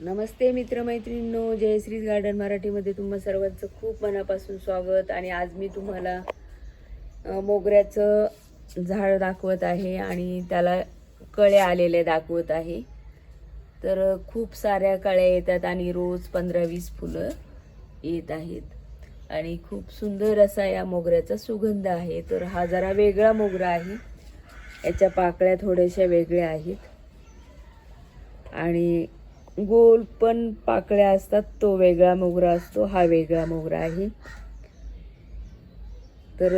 नमस्ते मित्रमैत्रिणींनो जयश्रीज garden मराठीमध्ये तुम्हा सर्वांचं खूप मनापासून स्वागत आणि आज मी तुम्हाला मोगऱ्याचं झाड दाखवत आहे आणि त्याला कळ्या आलेल्या दाखवत आहे. तर खूप साऱ्या कळ्या येतात आणि रोज पंधरा वीस फुलं येत आहेत. आणि खूप सुंदर असा या मोगऱ्याचा सुगंध आहे. तर हा जरा वेगळा मोगरा आहे. याच्या पाकळ्या थोड्याशा वेगळ्या आहेत. आणि गोल पण पाकळ्या असतात तो वेगळा मोगरा असतो हा वेगळा मोगरा आहे. तर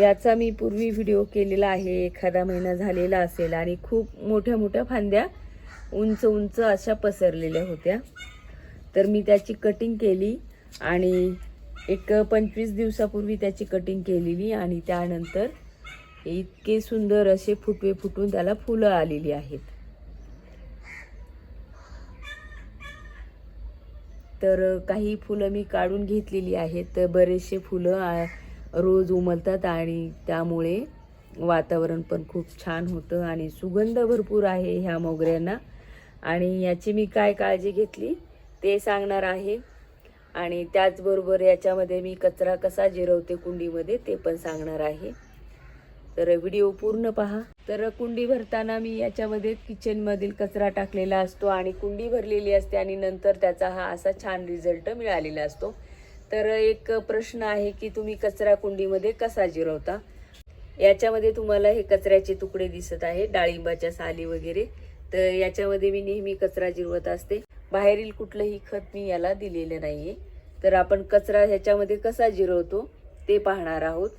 याचा मी पूर्वी व्हिडिओ केलेला आहे एखादा महिना झालेला असेल आणि खूप मोठ्या मोठ्या फांद्या उंच उंच अशा पसरलेल्या होत्या. तर मी त्याची कटिंग केली आणि एक पंचवीस दिवसापूर्वी त्याची कटिंग केलेली आणि त्यानंतर इतके सुंदर असे फुटवे फुटून त्याला फुलं आलेली आहेत. तर काही फुलं मी काढून घेतलेली आहेत. तर बरेचसे फुलं रोज उमलतात आणि त्यामुळे वातावरण पण खूप छान होतं आणि सुगंध भरपूर आहे ह्या मोगऱ्यांना. आणि याची मी काय काळजी घेतली ते सांगणार आहे. आणि त्याचबरोबर याच्यामध्ये मी कचरा कसा जिरवते कुंडीमध्ये ते पण सांगणार आहे. तर व्हिडिओ पूर्ण पहा. तर कुंडी भरताना मी याच्यामध्ये किचनमधील कचरा टाकलेला असतो आणि कुंडी भरलेली असते आणि नंतर त्याचा हा असा छान रिझल्ट मिळालेला असतो. तर एक प्रश्न आहे की तुम्ही कचरा कुंडीमध्ये कसा जिरवता? याच्यामध्ये तुम्हाला हे कचऱ्याचे तुकडे दिसत आहे डाळिंबाच्या साली वगैरे. तर याच्यामध्ये मी नेहमी कचरा जिरवत असते. बाहेरील कुठलंही खत मी याला दिलेलं नाही आहे तर आपण कचरा ह्याच्यामध्ये कसा जिरवतो ते पाहणार आहोत.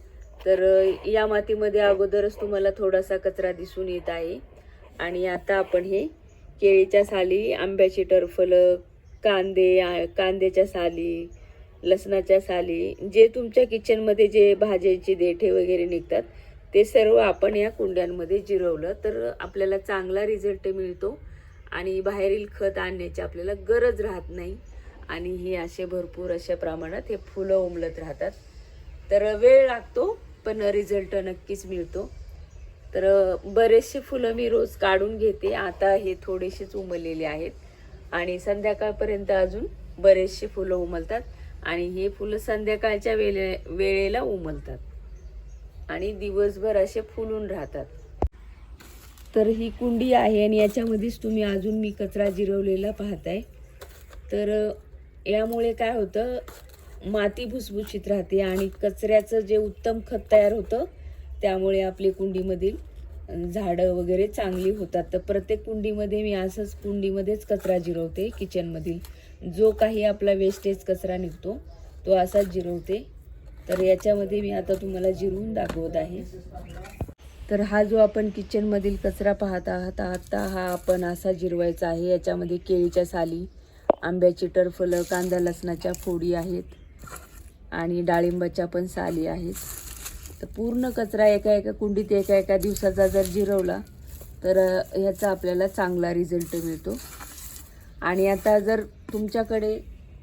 तर या मातीमध्ये अगोदरच तुम्हाला थोडासा कचरा दिसून येत आहे. आणि आता आपण हे केळीच्या साली आंब्याची टरफलं कांदे कांद्याच्या साली लसणाच्या साली जे तुमच्या किचनमध्ये जे भाज्यांचे देठे वगैरे निघतात ते सर्व आपण या कुंड्यांमध्ये जिरवलं तर आपल्याला चांगला रिझल्ट मिळतो. आणि बाहेरील खत आणण्याची आपल्याला गरज राहत नाही. आणि हे असे भरपूर अशा प्रमाणात हे फुलं उमलत राहतात. तर वेळ लागतो. पण रिझल्ट नक्कीच मिळतो. तर बरेचसे फुलं मी रोज काढून घेते. आता हे थोडेसेच उमललेले आहेत. आणि संध्याकाळपर्यंत अजून बरेचसे फुलं उमलतात. आणि हे फुलं संध्याकाळच्या वेळे वेळेला उमलतात. आणि दिवसभर असे फुलून राहतात. तर ही कुंडी आहे आणि याच्यामध्येच तुम्ही अजून मी कचरा जिरवलेला पाहताय. तर यामुळे काय होतं माती भुसभुशीत राहते आणि कचऱ्याचं जे उत्तम खत तयार होतं त्यामुळे आपली कुंडीमधील झाडं वगैरे चांगली होतात. तर प्रत्येक कुंडीमध्ये मी असंच कुंडीमध्येच कचरा जिरवते किचनमधील जो काही आपला वेस्टेज कचरा निघतो तो असाच जिरवते. तर याच्यामध्ये मी आता तुम्हाला जिरवून दाखवत आहे. तर हा जो आपण किचनमधील कचरा पाहत आहात आता हा आपण असा जिरवायचा आहे. याच्यामध्ये केळीच्या साली आंब्याची टरफलं कांदा लसणाच्या फोडी आहेत. आणि डाळिंबाच्या पण साली आहेत. तर पूर्ण कचरा एका एका कुंडीत एका एका दिवसाचा जर जिरवला तर ह्याचा आपल्याला चांगला रिझल्ट मिळतो. आणि आता जर तुमच्याकडे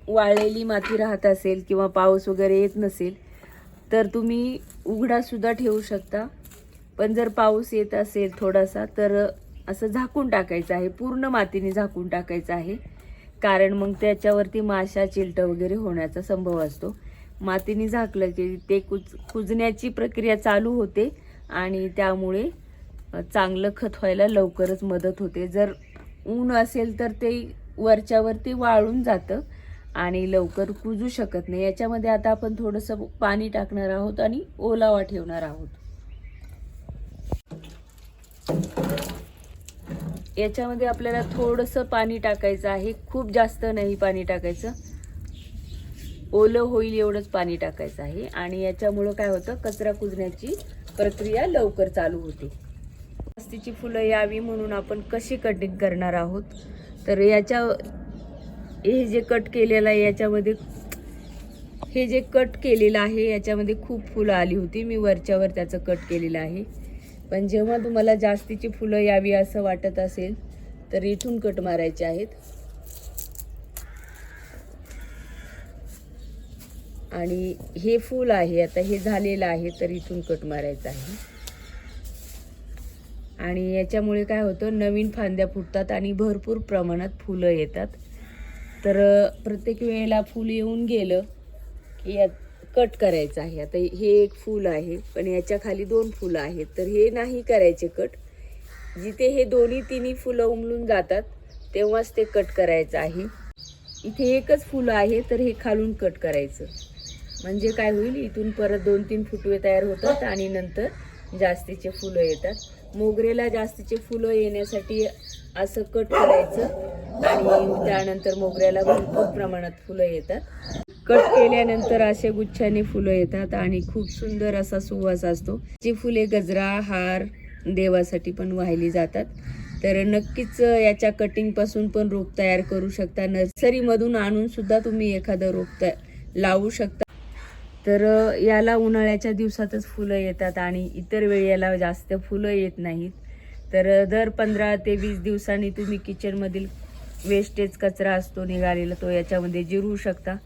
वाळलेली माती राहत असेल किंवा पाऊस वगैरे येत नसेल तर तुम्ही उघडासुद्धा ठेवू शकता. पण जर पाऊस येत असेल थोडासा तर असं झाकून टाकायचं आहे. पूर्ण मातीने झाकून टाकायचं आहे. कारण मग त्याच्यावरती माशा चिलटं वगैरे होण्याचा संभव असतो. मातीने झाकलं की ते कुज कुजण्याची प्रक्रिया चालू होते आणि त्यामुळे चांगलं खत व्हायला लवकरच मदत होते. जर ऊन असेल तर ते वरच्यावरती वाळून जातं आणि लवकर कुजू शकत नाही. याच्यामध्ये आता आपण थोडंसं पाणी टाकणार आहोत आणि ओलावा ठेवणार आहोत. याच्यामध्ये आपल्याला थोडंसं पाणी टाकायचं आहे. खूप जास्त नाही पाणी टाकायचं. ओलं होईल एवढंच पाणी टाकायचं आहे. आणि याच्यामुळं काय होतं? कचरा कुजण्याची प्रक्रिया लवकर चालू होते. जास्तीची फुलं यावी म्हणून आपण कशी कटिंग करणार आहोत? तर याच्या हे जे कट केलेलं आहे याच्यामध्ये हे जे कट केलेलं आहे याच्यामध्ये खूप फुलं आली होती. मी वरच्यावर त्याचं कट केलेलं आहे. पण जेव्हा तुम्हाला जास्तीची फुलं यावी असं वाटत असेल तर इथून कट मारायचे आहेत. आणि हे फूल आहे आता हे झालेलं आहे तर इथून कट मारायचं आहे. आणि याच्यामुळे काय होतं नवीन फांद्या फुटतात आणि भरपूर प्रमाणात फुलं येतात. तर प्रत्येक वेळेला फूल येऊन गेलं की यात कट करायचं आहे. आता हे एक फूल आहे पण याच्या खाली दोन फुलं आहेत. तर हे नाही करायचे कट. जिथे हे दोन्ही तिन्ही फुलं उमलून जातात तेव्हाच ते कट करायचं आहे. इथे एकच फुलं आहे तर हे खालून कट करायचं. म्हणजे काय होईल इथून परत दोन तीन फुटवे तयार होतात आणि नंतर जास्तीचे फुलं येतात. मोगरेला जास्तीचे फुलं येण्यासाठी असं कट करायचं आणि त्यानंतर मोगऱ्याला भरपूर प्रमाणात फुलं येतात. कट केल्यानंतर असे गुच्छाने फुलं येतात आणि खूप सुंदर असा सुवास असतो. जी फुले गजरा हार देवासाठी पण वाहिली जातात. तर नक्कीच याच्या कटिंगपासून पण रोप तयार करू शकता. नर्सरीमधून आणून सुद्धा तुम्ही एखादं रोप लावू शकता. तर याला उन्हाळ्याच्या दिवसातच फुलं येतात आणि इतर वेळी याला जास्त फुलं येत नाहीत. तर दर पंधरा ते वीस दिवसांनी तुम्ही किचनमधील वेस्टेज कचरा असतो निघालेला तो याच्यामध्ये जिरवू शकता.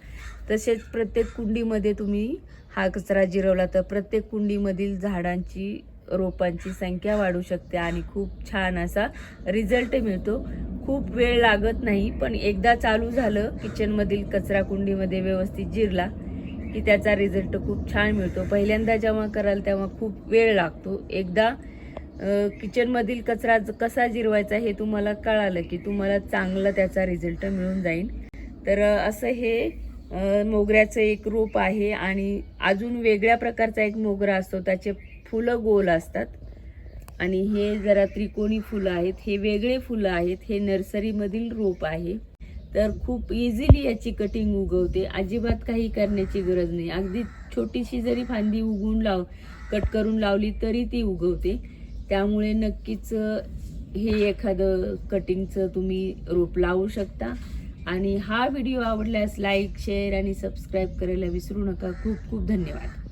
तसेच प्रत्येक कुंडीमध्ये तुम्ही हा कचरा जिरवला तर प्रत्येक कुंडीमधील झाडांची रोपांची संख्या वाढू शकते आणि खूप छान असा रिझल्ट मिळतो. खूप वेळ लागत नाही पण एकदा चालू झालं किचनमधील कचरा कुंडीमध्ये व्यवस्थित जिरला की त्याचा रिझल्ट खूप छान मिळतो. पहिल्यांदा जेव्हा कराल तेव्हा खूप वेळ लागतो. एकदा किचनमधील कचरा कसा जिरवायचा हे तुम्हाला कळालं की तुम्हाला चांगला त्याचा रिझल्ट मिळून जाईल. तर असं हे मोगऱ्याचं एक रोप आहे आणि अजून वेगळ्या प्रकारचा एक मोगरा असतो. त्याचे फुलं गोल असतात. आणि हे जरा त्रिकोणी फुलं आहेत. हे वेगळे फुलं आहेत. हे नर्सरीमधील रोप आहे. तर खूप इझिली याची कटिंग उगवते. अजिबात काही करण्याची गरज नाही. अगदी छोटीशी जरी फांदी उगवून लाव कट करून लावली तरी ती उगवते. त्यामुळे नक्कीच हे एखादं कटिंगचं तुम्ही रोप लावू शकता. आणि हा व्हिडिओ आवडल्यास लाईक शेअर आणि सबस्क्राईब करायला विसरू नका. खूप खूप धन्यवाद.